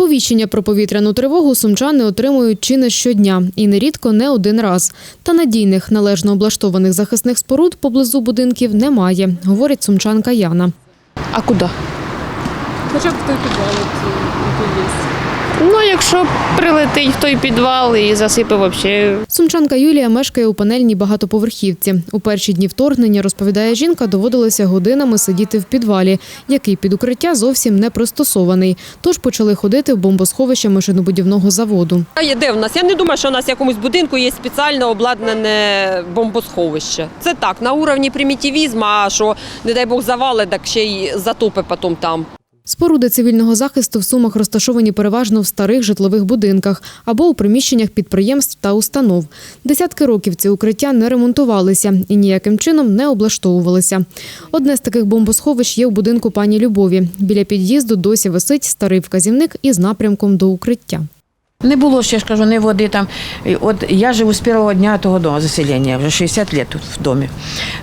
Сповіщення про повітряну тривогу сумчани отримують чи не щодня, і нерідко не один раз. Та надійних, належно облаштованих захисних споруд поблизу будинків немає, говорить сумчанка Яна. А куди? Хоча б той підвал який є. Ну, якщо прилетить в той підвал і засипе взагалі. Сумчанка Юлія мешкає у панельній багатоповерхівці. У перші дні вторгнення, розповідає жінка, доводилося годинами сидіти в підвалі, який під укриття зовсім не пристосований. Тож почали ходити в бомбосховище машинобудівного заводу. А є де в нас? Я не думаю, що у нас в якомусь будинку є спеціально обладнане бомбосховище. Це так, на уровні примітивізму, а що, не дай Бог, завали, так ще й затопи потім там. Споруди цивільного захисту в Сумах розташовані переважно в старих житлових будинках або у приміщеннях підприємств та установ. Десятки років ці укриття не ремонтувалися і ніяким чином не облаштовувалися. Одне з таких бомбосховищ є у будинку пані Любові. Біля під'їзду досі висить старий вказівник із напрямком до укриття. Не було ще, ж кажу, ні води там. От я живу з першого дня того дому, заселення, вже 60 років тут в домі.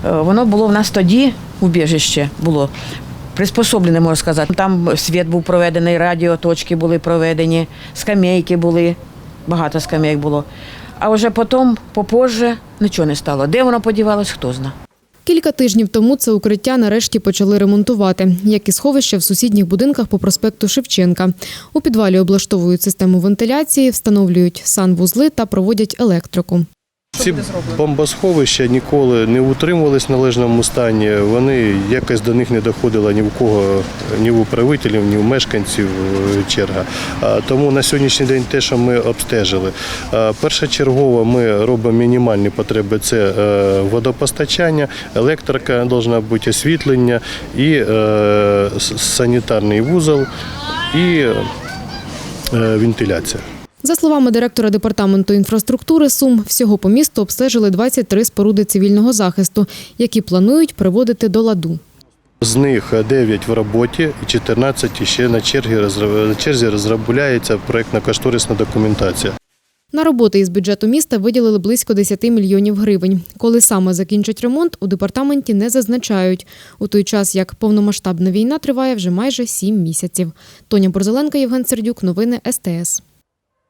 Е, Воно було в нас тоді, убіжище було приспособлене, можна сказати. Там світ був проведений, радіоточки були проведені, скамейки були, багато скамейок було. А вже потім, попозже, нічого не стало. Де воно подівалось, хто знає. Кілька тижнів тому це укриття нарешті почали ремонтувати, як і сховище в сусідніх будинках по проспекту Шевченка. У підвалі облаштовують систему вентиляції, встановлюють санвузли та проводять електрику. Ці бомбосховища ніколи не утримувались в належному стані. Вони якось до них не доходила ні в кого, ні в управителів, ні в мешканців е, черга. Тому на сьогоднішній день те, що ми обстежили. Першочергово ми робимо мінімальні потреби: це е, водопостачання, електрика должна бути освітлення і е, санітарний вузол і вентиляція. За словами директора департаменту інфраструктури Сум, всього по місту обстежили 23 споруди цивільного захисту, які планують приводити до ладу. З них 9 в роботі і 14 ще на черзі, на черзі розробляється проєктно-кошторисна документація. На роботи із бюджету міста виділили близько 10 мільйонів гривень. Коли саме закінчать ремонт, у департаменті не зазначають. У той час, як повномасштабна війна триває вже майже 7 місяців. Тоня Борзеленка, Євген Сердюк. Новини СТС.